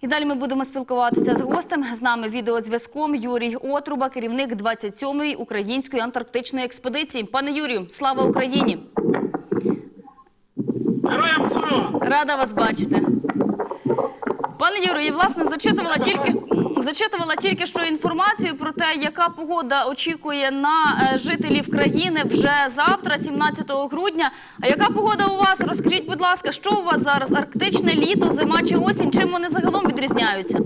І далі ми будемо спілкуватися з гостем. З нами відеозв'язком Юрій Отруба, керівник 27-ї української антарктичної експедиції. Пане Юрію, слава Україні! Героям слава! Рада вас бачити. Пане Юрію, і власне зачитувала тільки зачитувала тільки що інформацію про те, яка погода очікує на е, жителів країни вже завтра, 17 грудня. А яка погода у вас? Розкажіть, будь ласка, що у вас зараз? Арктичне літо, зима чи осінь? Чим вони загалом відрізняються?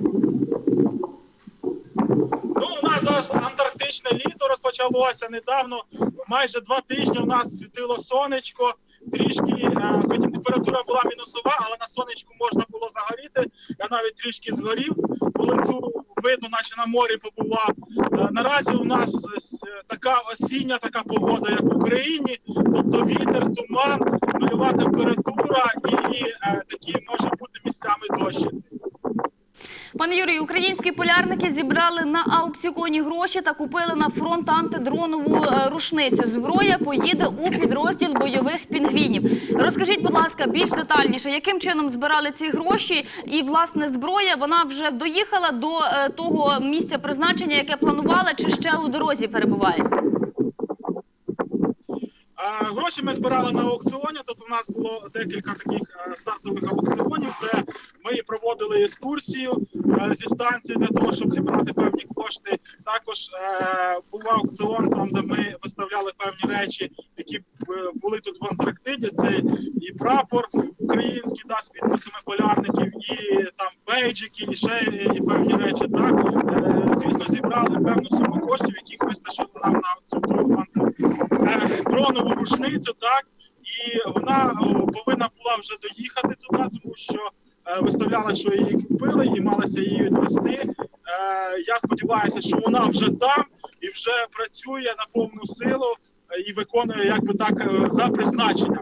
Ну, у нас зараз антарктичне літо розпочалося недавно. Майже два тижні у нас світило сонечко. Трішки, е, хоч температура була мінусова, але на сонечку можна було загоріти. Я навіть трішки згорів, вулицю видно, наче на морі побував. Е, Наразі у нас е, така осіння така погода, як в Україні, тобто вітер, туман, нульова температура і е, такі може бути місцями дощі. Пане Юрію, українські полярники зібрали на аукціоні гроші та купили на фронт антидронову рушницю. Зброя поїде у підрозділ бойових. Розкажіть, будь ласка, більш детальніше, яким чином збирали ці гроші, і власне зброя вона вже доїхала до е, того місця призначення, яке планували, чи ще у дорозі перебуває? Гроші ми збирали на аукціоні. Тобто у нас було декілька таких е, стартових аукціонів, де ми проводили екскурсію е, зі станції для того, щоб зібрати певні кошти. Також е, був аукціон, там де ми виставляли певні речі, які були тут в Антарктиді. Це і прапор український, да, з підписами полярників, і там бейджики, і ще і певні речі. Так звісно, зібрали певну суму коштів, яких вистачило нам на дронову рушницю, так і вона повинна була вже доїхати туди, тому що виставляла, виставляли, що її купили і малися її відвести. Е, Я сподіваюся, що вона вже там і вже працює на повну силу е, і виконує якби так е, за призначенням.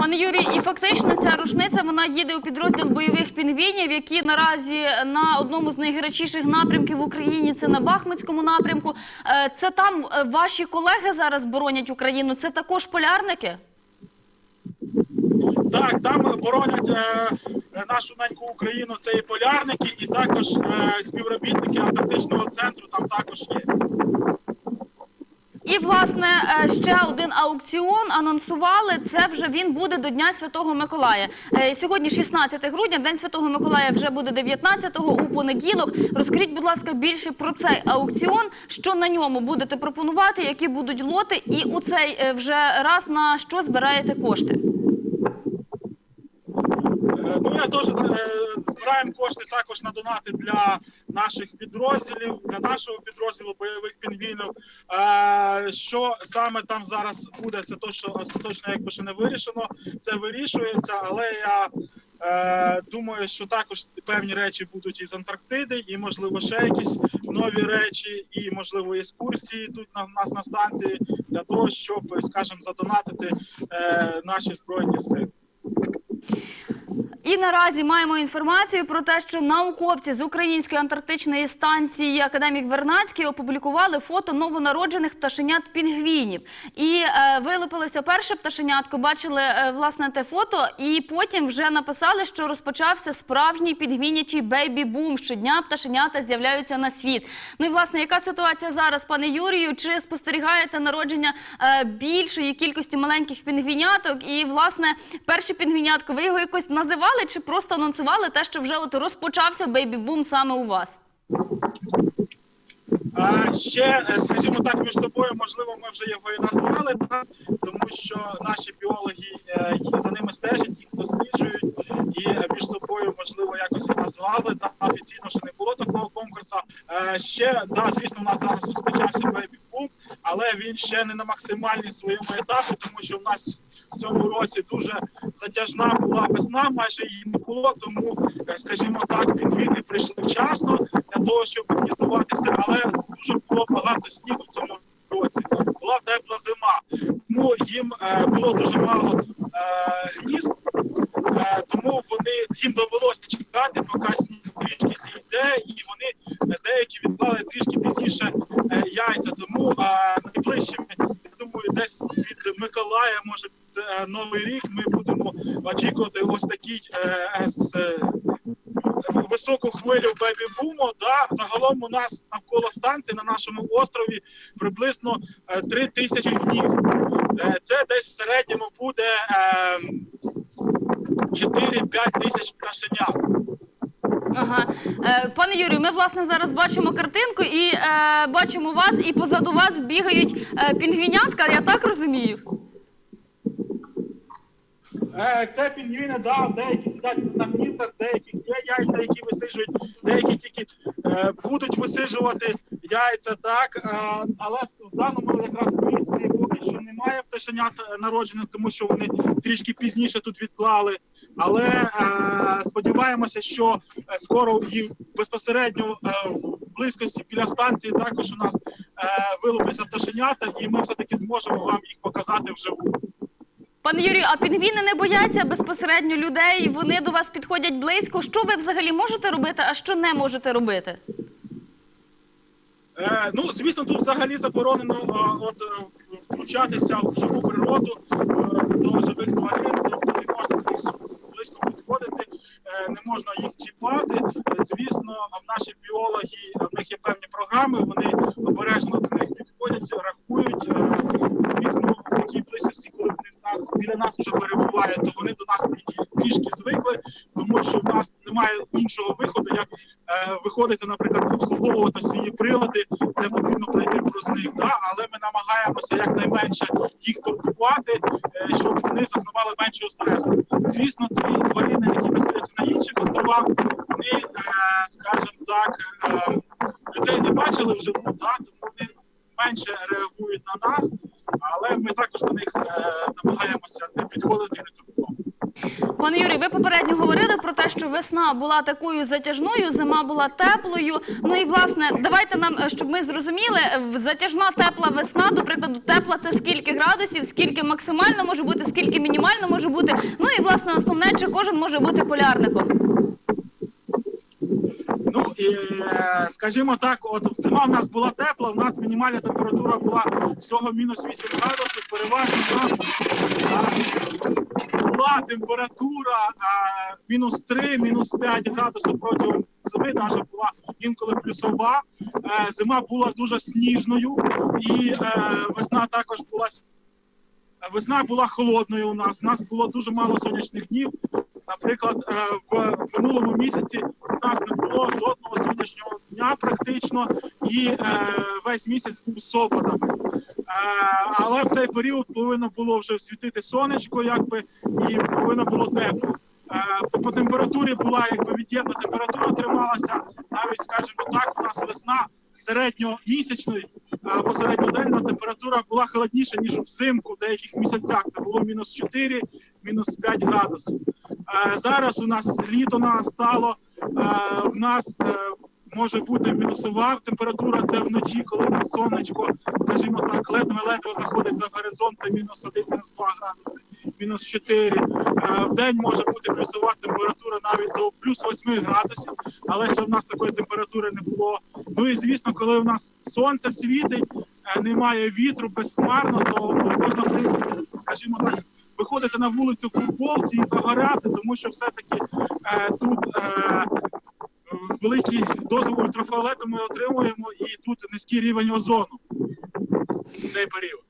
Пане Юрій, і фактично ця рушниця вона їде у підрозділ бойових пінгвінів, які наразі на одному з найгарячіших напрямків в Україні це на Бахмутському напрямку. Е, Це там е, ваші колеги зараз боронять Україну. Це також полярники. Так, там боронять е, нашу неньку Україну. Це і полярники, і також е, співробітники Антарктичного центру там також є. І власне е, ще один аукціон анонсували. Це вже він буде до Дня Святого Миколая. Е, Сьогодні 16 грудня, День Святого Миколая вже буде 19-го у понеділок. Розкажіть, будь ласка, більше про цей аукціон, що на ньому будете пропонувати, які будуть лоти, і у цей е, вже раз на що збираєте кошти. Е, Ну, я теж е, збираємо кошти також на донати для наших підрозділів, для нашого підрозділу бойових пінгвінів. Е, Що саме там зараз буде, це точно остаточно якби ще не вирішено. Це вирішується, але я е, думаю, що також певні речі будуть із Антарктиди, і можливо ще якісь нові речі, і можливо екскурсії тут на нас на станції для того, щоб, скажімо, задонатити наші збройні сили. І наразі маємо інформацію про те, що науковці з української антарктичної станції Академік Вернацький опублікували фото новонароджених пташенят пінгвінів. І е, вилупилося перше пташенятко, бачили е, власне те фото, і потім вже написали, що розпочався справжній пінгвінячий бейбі-бум. Щодня пташенята з'являються на світ. Ну і власне, яка ситуація зараз, пане Юрію? Чи спостерігаєте народження е, більшої кількості маленьких пінгвіняток? І власне перше пінгвінятко, ви його якось називали чи просто анонсували те, що вже от розпочався бейбі-бум саме у вас? А ще, е, скажімо так, між собою, можливо, ми вже його і назвали, так? тому що наші біологи е, за ними стежать, досліджують, і е, між собою, можливо, якось назвали. Та офіційно ще не було такого конкурсу. Е, Ще, да, звісно, у нас зараз розпочався бейбі бум, але він ще не на максимальній своєму етапі, тому що в нас в цьому році дуже затяжна була весна, майже її не було. Тому, е, скажімо так, пінгвіни прийшли вчасно для того, щоб гніздуватися, але дуже було багато снігу в цьому році. Була тепла зима. Тому їм було дуже мало е, е, тому вони їм довелося чекати, поки сніг трішки зійде, і вони е, деякі відклали трішки пізніше яйця. Тому найближчими, я думаю, десь від Миколая, може Новий рік, ми будемо очікувати ось такий з високу хвилю бебі-буму. Да, загалом у нас навколо станції на нашому острові приблизно е, 3 тисячі гнізд. Е, Це десь в середньому буде е, 4-5 тисяч пташенят. Ага. Е, пане Юрію, ми власне зараз бачимо картинку і е, бачимо вас, і позаду вас бігають е, пінгвінятка, я так розумію. Е, Це пінгвіни, да, деякі сидять на гніздах, деяких є яйця, які висиджують, деякі тільки е, будуть висиджувати яйця, так. Е, але в даному якраз місці поки що немає пташенят народжених, тому що вони трішки пізніше тут відклали. Але сподіваємося, що скоро і безпосередньо в близькості біля станції також у нас вилупляться пташенята, і ми все-таки зможемо вам їх показати вживу. Пане Юрію, а пінгвіни не бояться безпосередньо людей, вони до вас підходять близько. Що ви взагалі можете робити, а що не можете робити? Е, ну, звісно, тут взагалі заборонено е, от, е, втручатися в живу природу е, до живих тварин, тобто не можна близько підходити, е, не можна їх чіпати. Звісно, в наші біологи в них є певні програми, вони обережно до них підходять, рахують. Е, Звісно, в такій близькості, коли вони в нас біля нас вже перебувають, то вони до нас трішки, трішки звикли, тому що в нас немає іншого виходу, як виходити, наприклад, обслуговувати свої прилади. Це потрібно пройти повз них. Да? Але ми намагаємося якнайменше їх турбувати, е, щоб вони зазнавали меншого стресу. Звісно, ті тварини, які знаходяться на інших островах, вони, е, скажімо так, е, людей не бачили вживу, да? тому вони менше реагують на нас, але ми також до них намагаємося не підходити і не турбувати. Пане Юрію, ви попередньо говорили те, що весна була такою затяжною, зима була теплою. Ну і власне, давайте нам, е, щоб ми зрозуміли, е, затяжна тепла весна, до прикладу, тепла це скільки градусів, скільки максимально може бути, скільки мінімально може бути. Ну і власне основне, чи кожен може бути полярником. Ну і е, скажімо так, от зима в нас була тепла, в нас мінімальна температура була всього мінус 8 градусів. Переважно в нас була температура мінус 3, мінус 5 градусів протягом зими, навіть була інколи плюсова. Е, зима була дуже сніжною, і е, весна також була весна була холодною. У нас у нас було дуже мало сонячних днів. Наприклад, е, в минулому місяці у нас не було жодного сонячного дня практично, і весь місяць був. Е, але в цей період повинно було вже світити сонечко, якби і повинно було тепло. Е, по, температурі була якби від'ємна температура трималася. Навіть скажімо так, у нас весна середньомісячної або середньоденна температура була холодніша ніж взимку в деяких місяцях. Це було мінус 4, мінус 5 градусів. Е, зараз у нас літо настало. Е, в нас е, може бути мінусова температура. Це вночі, коли сонечко, скажімо так, ледве-ледве заходить за горизонт. Це мінус 1, мінус 2 градуси, мінус 4. Е, в день може бути плюсова температура навіть до плюс 8 градусів, але ще в нас такої температури не було. Ну і звісно, коли у нас сонце світить, е, немає вітру, безхмарно, то можна в принципі, скажімо так, виходити на вулицю в футболці і загоряти, тому що все-таки е, тут е, великий дозу ультрафіолету ми отримуємо, і тут низький рівень озону в цей період.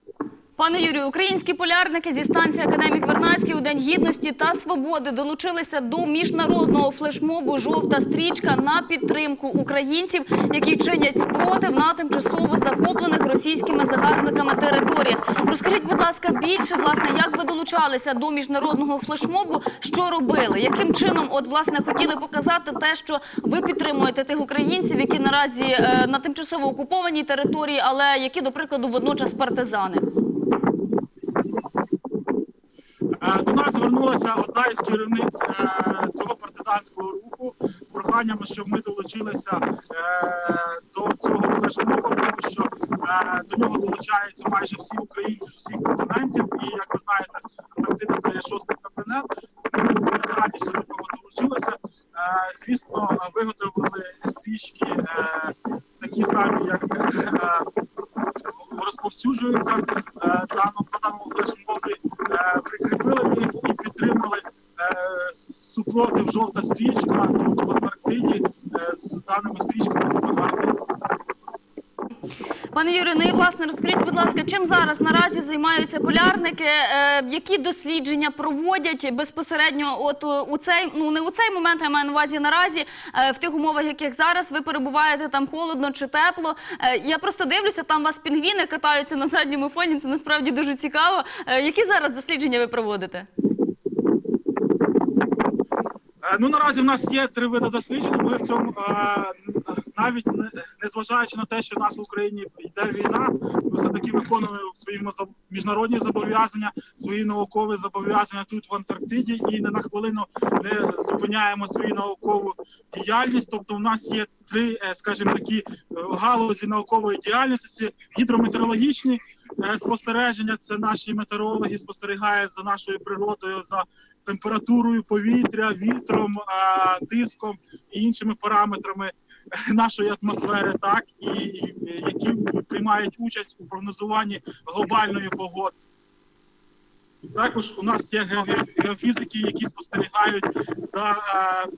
Пане Юрію, українські полярники зі станції Академік Вернадський у День гідності та свободи долучилися до міжнародного флешмобу Жовта стрічка на підтримку українців, які чинять спротив на тимчасово захоплених російськими загарбниками територіях. Розкажіть, будь ласка, більше власне, як ви долучалися до міжнародного флешмобу, що робили, яким чином, от власне, хотіли показати те, що ви підтримуєте тих українців, які наразі е, на тимчасово окупованій території, але які, до прикладу, водночас партизани. Е, До нас звернулася одна із керівниць е, цього партизанського руху з проханням, щоб ми долучилися е, до цього флешмобу, тому що е, до нього долучаються майже всі українці з усіх континентів. І як ви знаєте, Антарктида це є шостий континент, ми з радістю до нього долучилися. Е, Звісно, виготовили стрічки е, такі самі, як е, розповсюджуються е, по даному флешмобі, прикріпили їх і підтримали с- супротив жовта стрічка тут в Антарктиді. е, з даними стрічками фотографій. Пане Юрію, ну і власне розкажіть, будь ласка, чим зараз наразі займаються полярники? Е, які дослідження проводять безпосередньо? От е, у цей ну не у цей момент, я маю на увазі наразі, в тих умовах, яких зараз ви перебуваєте там холодно чи тепло. Я просто дивлюся, там вас пінгвіни катаються на задньому фоні. Це насправді дуже цікаво. Які зараз дослідження ви проводите? Е, Ну наразі в нас є три види досліджень. Ми в цьому е, навіть не, незважаючи на те, що в нас в Україні йде війна, ми все таки виконуємо свої міжнародні зобов'язання, свої наукові зобов'язання тут в Антарктиді, і не на хвилину не зупиняємо свою наукову діяльність. Тобто, в нас є три, е, скажімо такі, галузі наукової діяльності: гідрометеорологічні. Е, Спостереження це наші метеорологи спостерігають за нашою природою, за температурою повітря, вітром, е, тиском і іншими параметрами е, нашої атмосфери, так і, які приймають участь у прогнозуванні глобальної погоди. Також у нас є ге- геофізики, які спостерігають за е,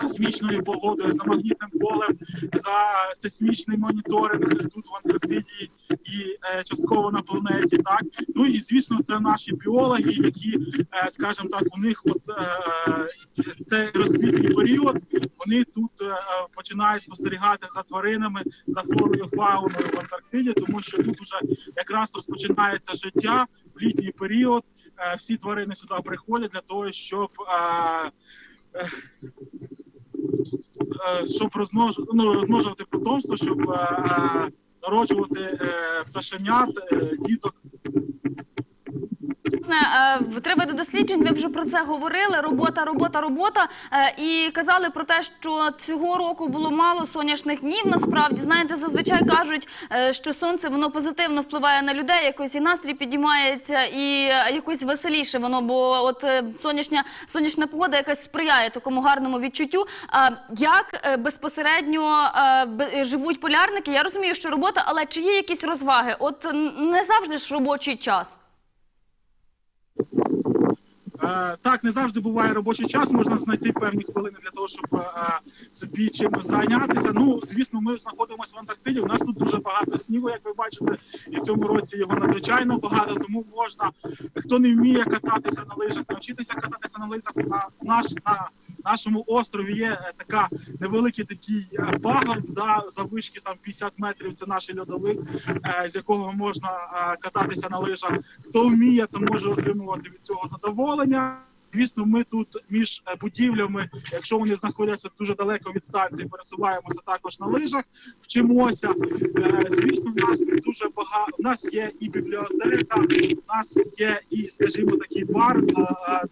космічною погодою, за магнітним полем, за сейсмічний моніторинг тут в Антарктиді і е, частково на планеті. Так ну і звісно, це наші біологи, які, е, скажімо так, у них от е, це розквітний період. Вони тут е, починають спостерігати за тваринами, за флорою, фауною в Антарктиді, тому що тут вже якраз розпочинається життя в літній період. Е, всі тварини сюди приходять для того, щоб е, е, щоб розмнож... ну, розмножувати потомство, щоб е, е, народжувати е, пташенят, е, діток. Е, три види досліджень ви вже про це говорили. Робота, робота, робота. Е, І казали про те, що цього року було мало сонячних днів. Насправді, знаєте, зазвичай кажуть, е, що сонце воно позитивно впливає на людей, якось і настрій підіймається, і якось веселіше воно, бо от сонячна сонячна погода якась сприяє такому гарному відчуттю. А як безпосередньо живуть полярники? Я розумію, що робота, але чи є якісь розваги? От не завжди ж робочий час. Е, Так, не завжди буває робочий час. Можна знайти певні хвилини для того, щоб е, собі чимось зайнятися. Ну, звісно, ми знаходимося в Антарктиді. У нас тут дуже багато снігу, як ви бачите, і в цьому році його надзвичайно багато. Тому можна, хто не вміє кататися на лижах, навчитися кататися на лижах на наш на нашому острові. Є е, така невеликий такий е, пагорб, да, завишки там 50 метрів. Це наш льодовик, е, з якого можна кататися на лижах. Хто вміє, то може отримувати від цього задоволення. Звісно, ми тут між будівлями, якщо вони знаходяться дуже далеко від станції, пересуваємося також на лижах, вчимося. Звісно, в нас дуже багато. У нас є і бібліотека, у нас є і, скажімо, такий бар,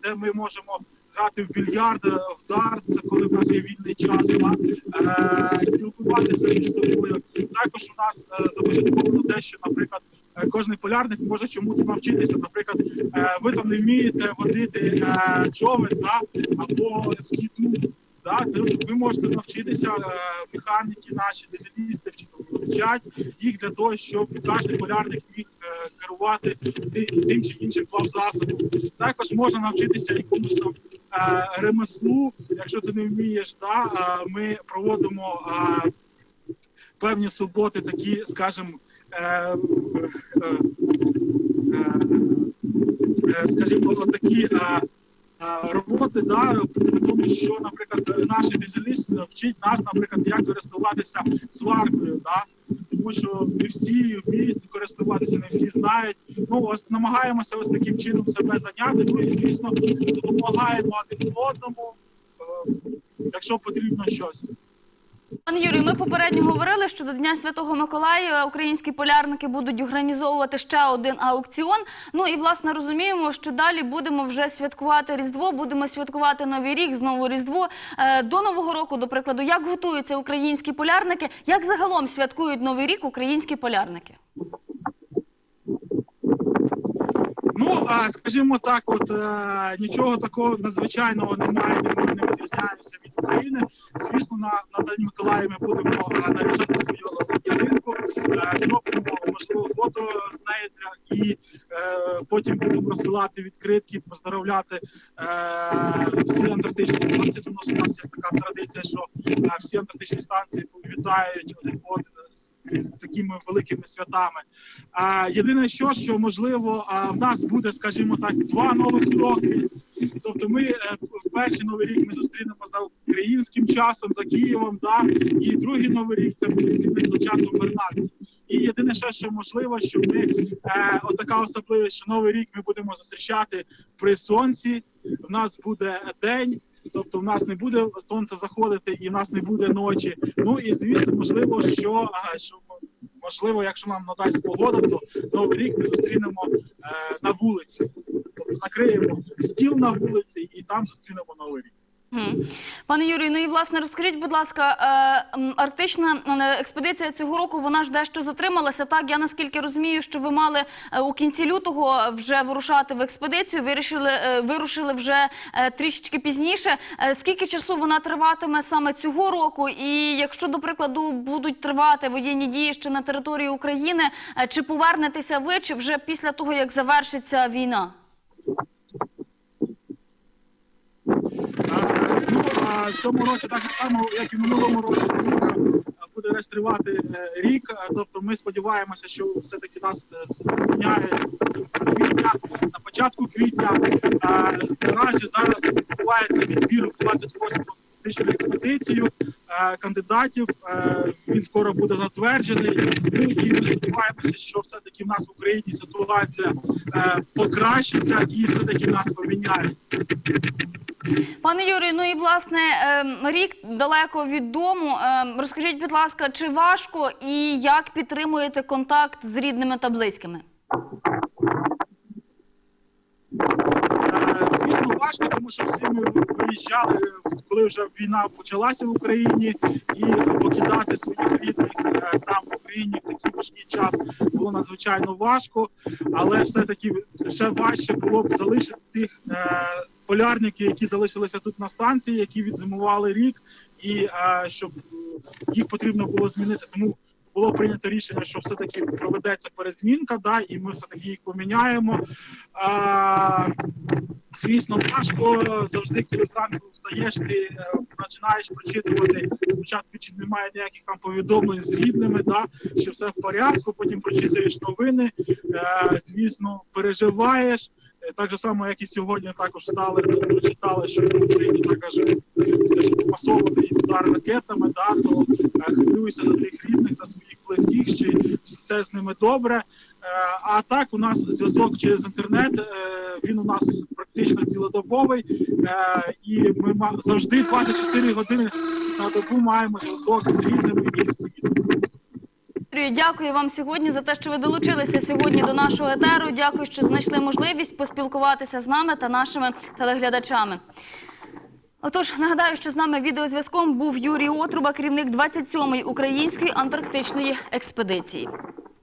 де ми можемо. Грати в більярд, е, в дарт, це коли в нас є вільний час, да? е, спілкуватися між собою. Також у нас е, започатковано те, що, наприклад, е, кожен полярник може чомусь навчитися. Наприклад, е, ви там не вмієте водити е, човен да? або скіту. Да? Ви можете навчитися, е, механіки наші, дизелісти вч- вчать їх для того, щоб кожен полярник міг е, керувати ти- тим чи іншим плавзасобом. Також можна навчитися якомусь там ремеслу, якщо ти не вмієш, да? ми проводимо певні суботи, такі, скажімо, е, е, е, е, скажімо, такі роботи, да, тому що, наприклад, наш дизеліст вчить нас, наприклад, як користуватися сваркою, да, тому що не всі вміють користуватися, не всі знають. Ну, ось намагаємося ось таким чином себе зайняти. Ну і звісно, допомагаємо один одному, е, якщо потрібно щось. Пане Юрій, ми попередньо говорили, що до Дня Святого Миколая українські полярники будуть організовувати ще один аукціон. Ну і власне розуміємо, що далі будемо вже святкувати Різдво, будемо святкувати Новий рік, знову Різдво. Е, До Нового року, до прикладу, як готуються українські полярники, як загалом святкують Новий рік українські полярники? Ну, а, скажімо так, от е, нічого такого надзвичайного немає, ми не відрізняємося від України. Звісно, на, на День Миколая ми будемо е, наряжати свою ялинку, е, зробимо можливо фото з для- і е, потім будемо розсилати відкритки, поздоровляти е, всі антарктичні станції. Тому що у нас є така традиція, що е, всі антарктичні станції вітають один одного з, такими великими святами. А, єдине, що, що можливо, а, в нас буде, скажімо так, два нових роки. Тобто, ми е, перший новий рік ми зустрінемо за українським часом, за Києвом, да, і другий новий рік це ми зустрінемо за часом Вернадським. І єдине, ще, що можливо, що ми е, отака особливість, що новий рік ми будемо зустрічати при сонці. В нас буде день. Тобто в нас не буде сонце заходити і в нас не буде ночі. Ну і звісно, можливо, що, а, що можливо, якщо нам надасть погода, то новий рік ми зустрінемо е, на вулиці. Тобто накриємо стіл на вулиці і там зустрінемо новий рік. Пане Юрію, ну і власне розкажіть, будь ласка, е, арктична е, експедиція цього року вона ж дещо затрималася. Так, я наскільки розумію, що ви мали е, у кінці лютого вже вирушати в експедицію. Вирішили вирушили вже трішечки пізніше. Скільки часу вона триватиме саме цього року? І якщо до прикладу будуть тривати воєнні дії ще на території України, чи повернетеся ви, чи вже після того як завершиться війна? Ну а в цьому році так само, як і минулому році, зміна буде весь тривати е, рік. Е, Тобто ми сподіваємося, що все-таки нас е, зміняє квітня, на початку квітня. Наразі зараз відбувається відбір в 28 тисячну експедицію кандидатів. Він скоро буде затверджений. Ну і ми сподіваємося, що все-таки в нас в Україні ситуація покращиться і все-таки нас поміняють. Пане Юрію, ну і власне ем, рік далеко від дому. Ем, Розкажіть, будь ласка, чи важко і як підтримуєте контакт з рідними та близькими? Е, Звісно, важко, тому що всі ми виїжджали, коли вже війна почалася в Україні, і покидати своїх рідних е, там в Україні в такий важкий час було надзвичайно важко, але все-таки ще важче було б залишити тих полярників, які залишилися тут на станції, які відзимували рік, і щоб їх потрібно було змінити. Тому було прийнято рішення, що все-таки проведеться перезмінка, да, і ми все-таки їх поміняємо. А, звісно, важко завжди, коли зранку встаєш, ти е, починаєш прочитувати. Спочатку чи немає ніяких там повідомлень з рідними, да, що все в порядку, потім прочитаєш новини, е, звісно, переживаєш. Так же само, як і сьогодні, також стали, прочитали, що в Україні також, скажімо, масований удар ракетами, да, то е, хвилююся за тих рідних, за своїх близьких, чи все з ними добре. Е, А так у нас зв'язок через інтернет. е, Він у нас практично цілодобовий, і ми завжди 24 години на добу маємо зв'язок з рідними і світом. Юрію, дякую вам сьогодні за те, що ви долучилися сьогодні до нашого етеру. Дякую, що знайшли можливість поспілкуватися з нами та нашими телеглядачами. Отож, нагадаю, що з нами відеозв'язком був Юрій Отруба, керівник 27-ї української антарктичної експедиції.